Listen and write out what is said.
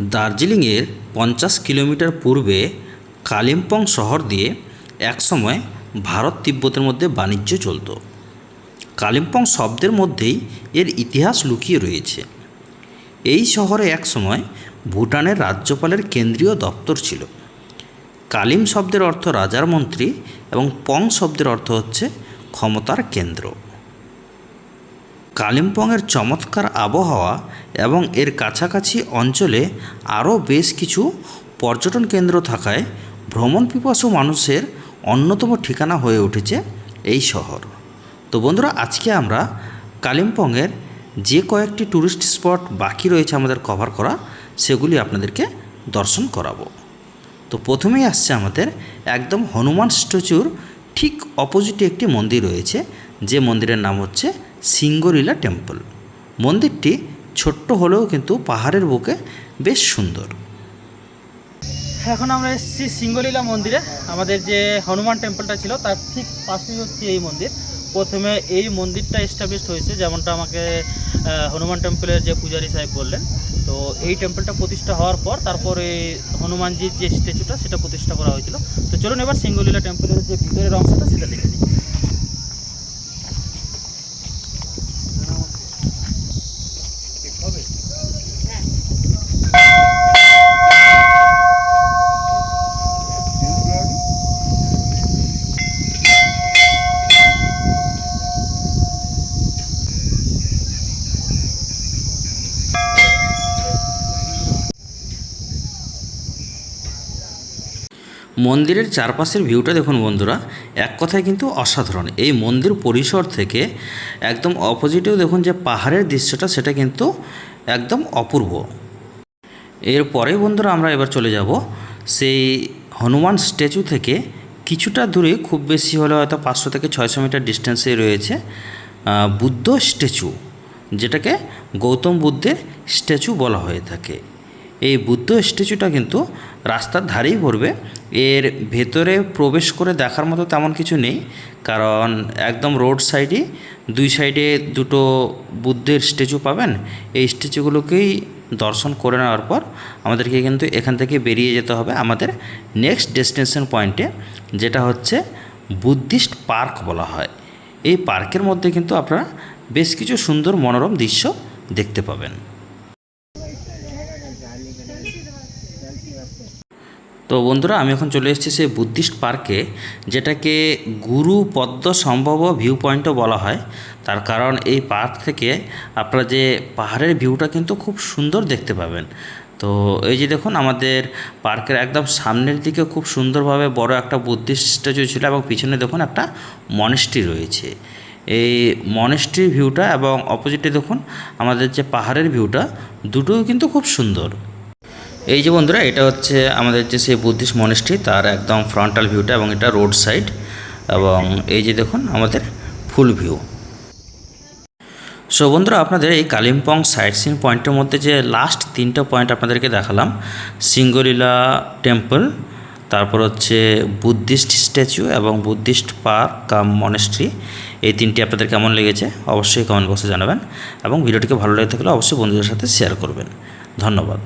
দার্জিলিংয়ের পঞ্চাশ কিলোমিটার পূর্বে কালিম্পং শহর দিয়ে একসময় ভারত তিব্বতের মধ্যে বাণিজ্য চলত। কালিম্পং শব্দের মধ্যেই এর ইতিহাস লুকিয়ে রয়েছে। এই শহরে একসময় ভুটানের রাজ্যপালের কেন্দ্রীয় দপ্তর ছিল। কালিম শব্দের অর্থ রাজার মন্ত্রী এবং পং শব্দের অর্থ হচ্ছে ক্ষমতার কেন্দ্র। কালিম্পংয়ের চমৎকার আবহাওয়া এবং এর কাছাকাছি অঞ্চলে আরও বেশ কিছু পর্যটন কেন্দ্র থাকায় ভ্রমণ পিপাসু মানুষের অন্যতম ঠিকানা হয়ে উঠেছে এই শহর। তো বন্ধুরা, আজকে আমরা কালিম্পংয়ের যে কয়েকটি ট্যুরিস্ট স্পট বাকি রয়েছে আমাদের কভার করা, সেগুলি আপনাদেরকে দর্শন করাবো। তো প্রথমেই আসছে আমাদের একদম হনুমান স্ট্যাচুর ঠিক অপোজিটে একটি মন্দির রয়েছে, যে মন্দিরের নাম হচ্ছে সিঙ্গরিলা টেম্পল। মন্দিরটি ছোট্ট হলেও কিন্তু পাহাড়ের বুকে বেশ সুন্দর। এখন আমরা এসেছি সিঙ্গলীলা মন্দিরে। আমাদের যে হনুমান টেম্পলটা ছিল, তার ঠিক পাশেই হচ্ছে এই মন্দির। প্রথমে এই মন্দিরটা এস্টাবলিশ হয়েছে, যেমনটা আমাকে হনুমান টেম্পলের যে পূজারী সাহেব বললেন। তো এই টেম্পলটা প্রতিষ্ঠা হওয়ার পর, তারপরে হনুমানজির যে স্ট্যাচুটা, সেটা প্রতিষ্ঠা করা হয়েছিল। তো চলুন এবার সিঙ্গলীলা টেম্পলের যে ভিতরের অংশটা, সেটা দেখে নিই। মন্দিরের চারপাশের ভিউটা দেখুন বন্ধুরা, এক কথায় কিন্তু অসাধারণ। এই মন্দির পরিসর থেকে একদম অপোজিটেও দেখুন যে পাহাড়ের দৃশ্যটা, সেটা কিন্তু একদম অপূর্ব। এরপরে বন্ধুরা আমরা এবার চলে যাব সেই হনুমান স্ট্যাচু থেকে। কিছুটা দূরে, খুব বেশি হলে হয়তো পাঁচশো থেকে ছয়শো মিটার ডিস্টেন্সে রয়েছে বুদ্ধ স্ট্যাচু, যেটাকে গৌতম বুদ্ধের স্ট্যাচু বলা হয়ে থাকে। এই বুদ্ধ স্ট্যাচুটা কিন্তু রাস্তার ধারেই পড়বে। এর ভেতরে প্রবেশ করে দেখার মতো তেমন কিছু নেই, কারণ একদম রোড সাইডে দুই সাইডে দুটো বুদ্ধের স্ট্যাচু পাবেন। এই স্ট্যাচুগুলোকেই দর্শন করে নেওয়ার পর আমাদেরকে কিন্তু এখান থেকে বেরিয়ে যেতে হবে আমাদের নেক্সট ডেস্টিনেশন পয়েন্টে, যেটা হচ্ছে বুদ্ধিস্ট পার্ক বলা হয়। এই পার্কের মধ্যে কিন্তু আপনারা বেশ কিছু সুন্দর মনোরম দৃশ্য দেখতে পাবেন। তো বন্ধুরা, আমি এখন চলে এসেছি সেই বুদ্ধিস্ট পার্কে, যেটাকে গুরু পদ্ম সম্ভব ভিউ পয়েন্টও বলা হয়। তার কারণ এই পার্ক থেকে আপনারা যে পাহাড়ের ভিউটা কিন্তু খুব সুন্দর দেখতে পাবেন। তো এই যে দেখুন, আমাদের পার্কের একদম সামনের দিকে খুব সুন্দরভাবে বড় একটা বুদ্ধিস্ট স্ট্যাচু ছিল এবং পিছনে দেখুন একটা মনেস্ট্রি রয়েছে। এই মনেস্ট্রির ভিউটা এবং অপোজিটে দেখুন, আমাদের যে পাহাড়ের ভিউটা দুটোই কিন্তু খুব সুন্দর। এই যে বন্ধুরা, এটা হচ্ছে আমাদের যে সেই বুদ্ধিস্ট মনেস্ট্রি তার একদম ফ্রন্টাল ভিউটা এবং এটা রোড সাইড এবং এই যে দেখুন আমাদের ফুল ভিউ সো বন্ধুরা, আপনাদের এই কালিম্পং সাইট সিন পয়েন্টের মধ্যে যে লাস্ট তিনটা পয়েন্ট আপনাদেরকে দেখালাম সিঙ্গলীলা টেম্পল তারপর হচ্ছে বুদ্ধিস্ট স্ট্যাচু এবং বুদ্ধিস্ট পার্ক কাম মনেস্ট্রি এই তিনটি আপনাদের কেমন লেগেছে অবশ্যই কমেন্ট বক্সে জানাবেন এবং ভিডিওটিকে ভালো লেগে থাকলে অবশ্যই বন্ধুদের সাথে শেয়ার করবেন। ধন্যবাদ।